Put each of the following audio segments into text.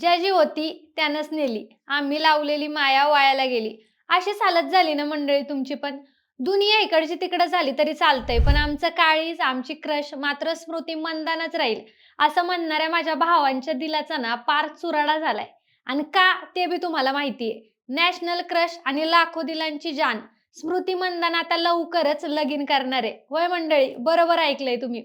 ज्या जी होती त्यानंच नेली. आम्ही लावलेली माया वायाला गेली. अशी हालत झाली ना मंडळी तुमची पण. दुनिया इकडची तिकडं झाली तरी चालतंय पण आमचं काळीज आमची क्रश मात्र स्मृती मंदानच राहील. असं म्हणणाऱ्या माझ्या भावांच्या दिलाचा ना पार चुराडा झालाय. आणि का ते बी तुम्हाला माहितीये. नॅशनल क्रश आणि लाखो दिलांची जान. स्मृती मंदान आता लवकरच लगीन करणार. आहे होय मंडळी बरोबर ऐकलंय तुम्ही.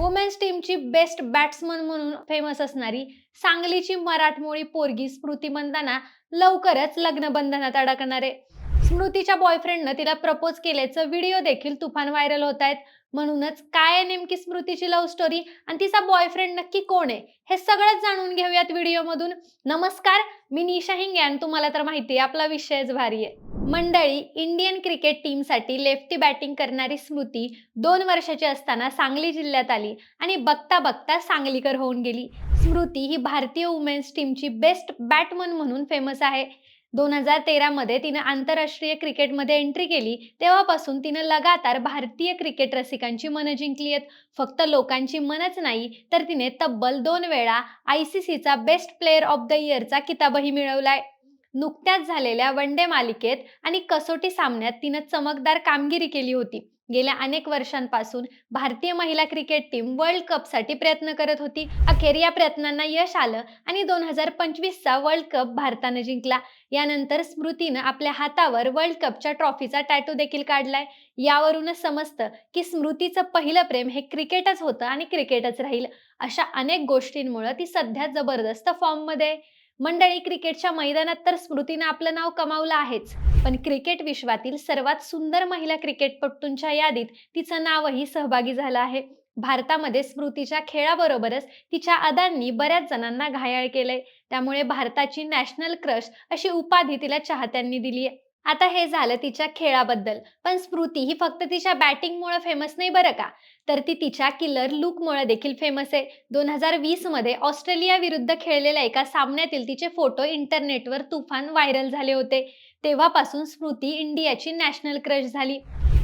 वुमेन्स टीमची बेस्ट बॅट्समन म्हणून फेमस असणारी सांगलीची मराठमोळी पोरगी स्मृती मंदाना लवकरच लग्न बंधनात अडकणार आहे. स्मृतीच्या बॉयफ्रेंडनं तिला प्रपोज केल्याचं व्हिडिओ देखील तुफान व्हायरल होत आहेत. म्हणूनच काय आहे नेमकी स्मृतीची लव्ह स्टोरी आणि तिचा बॉयफ्रेंड नक्की कोण आहे हे सगळंच जाणून घेऊयात व्हिडिओमधून नमस्कार मी निशा हिंगे आणि तुम्हाला तर माहिती आहे आपला विषयच भारी आहे. मंडळी इंडियन क्रिकेट टीमसाठी लेफ्टी बॅटिंग करणारी स्मृती दोन वर्षाची असताना सांगली जिल्ह्यात आली आणि बघता बघता सांगलीकर होऊन गेली. स्मृती ही भारतीय वुमेन्स टीमची बेस्ट बॅटमन म्हणून फेमस आहे. दोन हजार तेरामध्ये तिनं आंतरराष्ट्रीय क्रिकेटमध्ये एंट्री केली. तेव्हापासून तिनं लगातार भारतीय क्रिकेट रसिकांची मनं जिंकली आहेत. फक्त लोकांची मनच नाही तर तिने तब्बल दोन वेळा आय सी सीचा बेस्ट प्लेअर ऑफ द इयरचा किताबही मिळवलाय. नुकत्याच झालेल्या वन डे मालिकेत आणि कसोटी सामन्यात तिनं चमकदार कामगिरी केली होती. गेल्या अनेक वर्षांपासून भारतीय महिला क्रिकेट टीम वर्ल्ड कपसाठी प्रयत्न करत होती. अखेर या प्रयत्नांना यश आलं आणि दोन हजार पंचवीसचा वर्ल्ड कप भारतानं जिंकला. यानंतर स्मृतीनं आपल्या हातावर वर्ल्ड कपच्या ट्रॉफीचा टॅटू देखील काढलाय. यावरूनच समजतं की स्मृतीचं पहिलं प्रेम हे क्रिकेटच होतं आणि क्रिकेटच राहील अशा अनेक गोष्टींमुळे ती सध्या जबरदस्त फॉर्ममध्ये आहे. मंडळी क्रिकेटच्या मैदानात तर स्मृतीनं आपलं नाव कमावलं आहेच. पण क्रिकेट विश्वातील सर्वात सुंदर महिला क्रिकेटपटूंच्या यादीत तिचं नावही सहभागी झालं आहे. भारतामध्ये स्मृतीच्या खेळाबरोबरच तिच्या अदांनी बऱ्याच जणांना घायाळ केलंय. त्यामुळे भारताची नॅशनल क्रश अशी उपाधी तिला चाहत्यांनी दिली आहे आता हे झालं तिच्या खेळाबद्दल. पण स्मृती ही फक्त तिच्या बॅटिंगमुळे फेमस नाही बरं का? तर ती तिच्या किलर लुकमुळे देखील फेमस आहे. दोन हजार वीसमध्ये ऑस्ट्रेलिया विरुद्ध खेळलेल्या एका सामन्यातील तिचे फोटो इंटरनेटवर तुफान व्हायरल झाले होते. तेव्हापासून स्मृती इंडियाची नॅशनल क्रश झाली.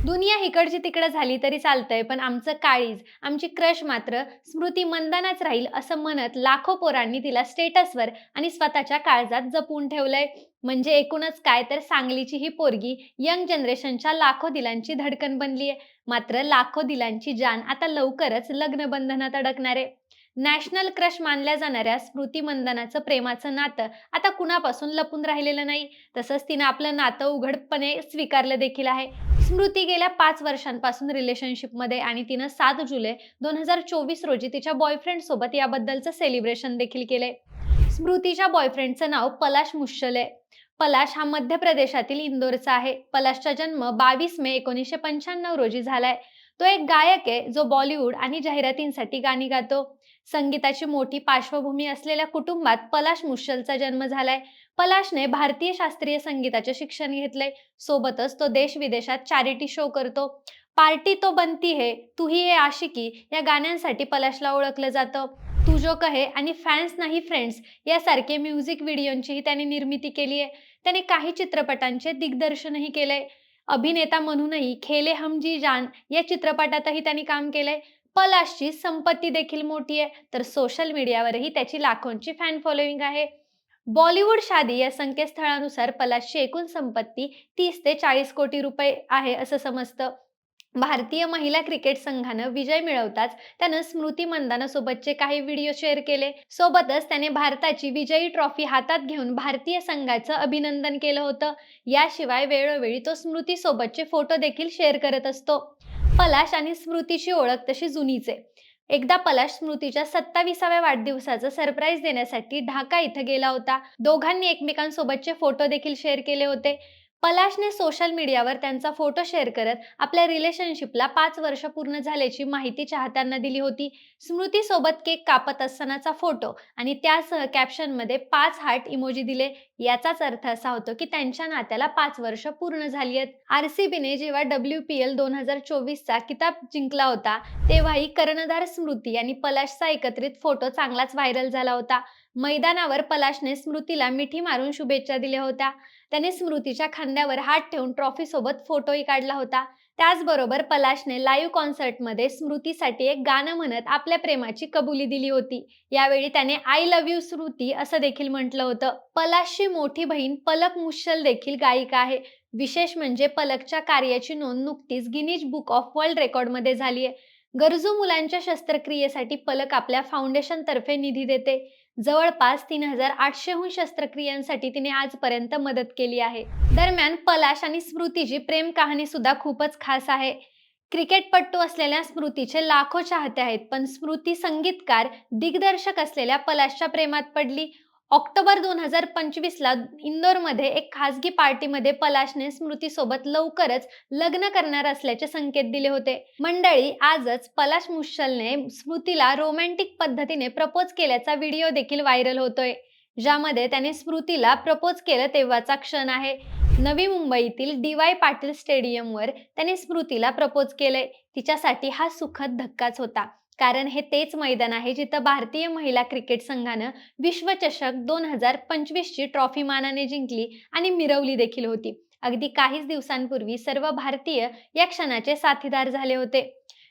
दुनिया इकडची तिकडं झाली तरी चालतंय पण आमचं काळीज आमची क्रश मात्र स्मृती मंदानाच राहील असं म्हणत लाखो पोरांनी तिला स्टेटसवर आणि स्वतःच्या काळजात जपून ठेवलंय. म्हणजे एकूणच काय तर सांगलीची ही पोरगी यंग जनरेशनच्या लाखो दिलांची धडकन बनली आहे मात्र लाखो दिलांची जान आता लवकरच लग्न बंधनात अडकणार. आहे नॅशनल क्रश मानल्या जाणाऱ्या स्मृती मंदनाचं प्रेमाचं नातं आता कुणापासून लपून राहिलेलं नाही. तसंच तिनं आपलं नातं उघडपणे स्वीकारलं देखील आहे. स्मृती गेल्या पाच वर्षांपासून रिलेशनशिपमध्ये आणि तिनं सात जुलै दोन हजार चोवीस रोजी तिच्या बॉयफ्रेंड सोबत याबद्दलचं सेलिब्रेशन देखील केले स्मृतीच्या बॉयफ्रेंडचं नाव पलाश मुश्चल आहे पलाश हा मध्य प्रदेशातील इंदोरचा आहे. पलाशचा जन्म बावीस मे एकोणीसशे पंच्याण्णव रोजी झालाय. तो एक गायक आहे जो बॉलिवूड आणि जाहिरातींसाठी गाणी गातो. संगीताची मोठी पार्श्वभूमी असलेल्या कुटुंबात पलाश मुश्शलचा जन्म झालाय. पलाशने भारतीय शास्त्रीय संगीताचे शिक्षण घेतलंय सोबतच तो देश विदेशात चॅरिटी शो करतो. पार्टी तो बनती है तू ही हे आशिकी या गाण्यांसाठी पलाशला ओळखलं जातं. तू जो कहे आणि फॅन्स नाही फ्रेंड्स यासारखे म्युझिक व्हिडिओंचीही त्यांनी निर्मिती केली आहे. त्याने काही चित्रपटांचे दिग्दर्शनही केलंय. अभिनेता म्हणूनही खेले हम जी जान या चित्रपटातही त्यांनी काम केलंय. पलाशची संपत्ती देखील मोठी आहे तर सोशल मीडियावरही त्याची लाखोंची फॅन फॉलोईंग आहे. बॉलिवूड शादी या संकेतस्थळानुसार पलाशची एकूण संपत्ती तीस ते चाळीस कोटी रुपये आहे असं समजतं. भारतीय महिला क्रिकेट संघानं विजय मिळवताच त्यानं स्मृती मंदानासोबतचे काही व्हिडिओ शेअर केले. सोबतच त्याने भारताची विजयी ट्रॉफी हातात घेऊन भारतीय संघाचं अभिनंदन केलं होतं. याशिवाय वेळोवेळी तो स्मृती सोबतचे फोटो देखील शेअर करत असतो. पलाश आणि स्मृतीची ओळख तशी जुनीच आहे. एकदा पलाश स्मृतीच्या सत्ताविसाव्या वाढदिवसाचं सरप्राईज देण्यासाठी ढाका इथं गेला होता. दोघांनी एकमेकांसोबतचे फोटो देखील शेअर केले होते. पलाशने सोशल मीडियावर त्यांचा फोटो शेअर करत आपल्या रिलेशनशिपला पाच वर्ष पूर्ण झाल्याची माहिती चाहत्यांना दिली होती. स्मृती सोबत केक कापत असतानाचा फोटो आणि त्यासह कॅप्शनमध्ये पाच हार्ट इमोजी दिले. याचाच अर्थ असा होतो की त्यांच्या नात्याला पाच वर्ष पूर्ण झाली आहेत. आर सी बीने जेव्हा डब्ल्यू पी एल दोन हजार चोवीसचा किताब जिंकला होता तेव्हाही कर्णधार स्मृती आणि पलाशचा एकत्रित फोटो चांगलाच व्हायरल झाला होता. मैदानावर पलाशने स्मृतीला मिठी मारून शुभेच्छा दिल्या होत्या. त्याने स्मृतीच्या खांद्यावर हात ठेवून ट्रॉफी सोबत फोटोही काढला होता. त्याचबरोबर पलाशने लाईव्ह कॉन्सर्टमध्ये स्मृतीसाठी एक गाणं म्हणत आपल्या प्रेमाची कबुली दिली होती. यावेळी त्याने आय लव्ह यू स्मृती असं देखील म्हटलं होतं. पलाशची मोठी बहीण पलक मुश्शल देखील गायिका आहे. विशेष म्हणजे पलकच्या कार्याची नोंद नुकतीच गिनीज बुक ऑफ वर्ल्ड रेकॉर्डमध्ये झाली आहे. गरजू मुलांच्या शस्त्रक्रियेसाठी पलक आपल्या फाउंडेशन तर्फे निधी देते. जवळपास तीन हजार आठशेहून शस्त्रक्रियांसाठी तिने आजपर्यंत मदत केली आहे. दरम्यान पलाश आणि स्मृतीची प्रेम कहाणी सुद्धा खूपच खास आहे. क्रिकेटपट्टू असलेल्या स्मृतीचे लाखो चाहते आहेत पण स्मृती संगीतकार दिग्दर्शक असलेल्या पलाशच्या प्रेमात पडली. ऑक्टोबर दोन हजार पंचवीसला इंदोरमध्ये एक खासगी पार्टीमध्ये पलाशने स्मृतीसोबत लवकरच लग्न करणार असल्याचे संकेत दिले होते. मंडळी आजच पलाश मुश्चलने स्मृतीला रोमॅन्टिक पद्धतीने प्रपोज केल्याचा व्हिडिओ देखील व्हायरल होतोय. ज्यामध्ये त्याने स्मृतीला प्रपोज केलं तेव्हाचा क्षण आहे. नवी मुंबईतील डी वाय पाटील स्टेडियमवर त्याने स्मृतीला प्रपोज केलंय. तिच्यासाठी हा सुखद धक्काच होता. कारण हे तेच मैदान आहे जिथं भारतीय महिला क्रिकेट संघानं विश्वचषक दोन हजार पंचवीसची ट्रॉफी मानाने जिंकली आणि मिरवली देखील होती. अगदी काहीच दिवसांपूर्वी सर्व भारतीय या क्षणाचे साथीदार झाले होते.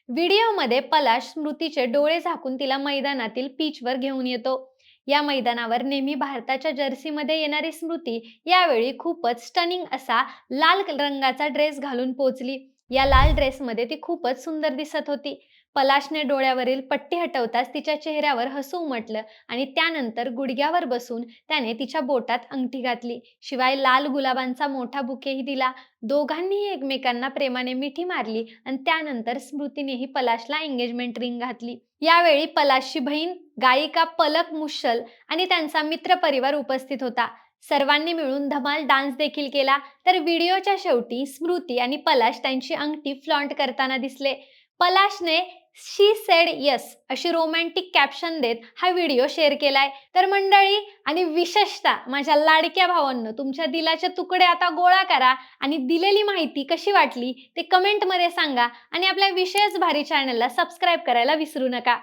व्हिडिओमध्ये पलाश स्मृतीचे डोळे झाकून तिला मैदानातील पिचवर घेऊन येतो. या मैदानावर नेहमी भारताच्या जर्सीमध्ये येणारी स्मृती यावेळी खूपच स्टनिंग असा लाल रंगाचा ड्रेस घालून पोचली. या लाल ड्रेसमध्ये ती खूपच सुंदर दिसत होती. पलाशने डोळ्यावरील पट्टी हटवताच तिच्या चेहऱ्यावर हसू उमटलं आणि त्यानंतर गुडघ्यावर बसून त्याने तिच्या बोटात अंगठी घातली. शिवाय लाल गुलाबांचा मोठा बुकेही दिला. दोघांनीही एकमेकांना प्रेमाने मिठी मारली आणि त्यानंतर स्मृतीनेही पलाशला एंगेजमेंट रिंग घातली. यावेळी पलाशची बहीण गायिका पलक मुश्शल आणि त्यांचा मित्र परिवार उपस्थित होता. सर्वांनी मिळून धमाल डान्स देखील केला. तर व्हिडिओच्या शेवटी स्मृती आणि पलाश त्यांची अंगठी फ्लॉन्ट करताना दिसले. पलाशने शी सेड यस अशी रोमॅन्टिक कॅप्शन देत हा व्हिडिओ शेअर केलाय. तर मंडळी आणि विशेषतः माझ्या लाडक्या भावांनो तुमच्या दिलाचे तुकडे आता गोळा करा आणि दिलेली माहिती कशी वाटली ते कमेंटमध्ये सांगा आणि आपल्या विशेष भारी चॅनलला सबस्क्राईब करायला विसरू नका.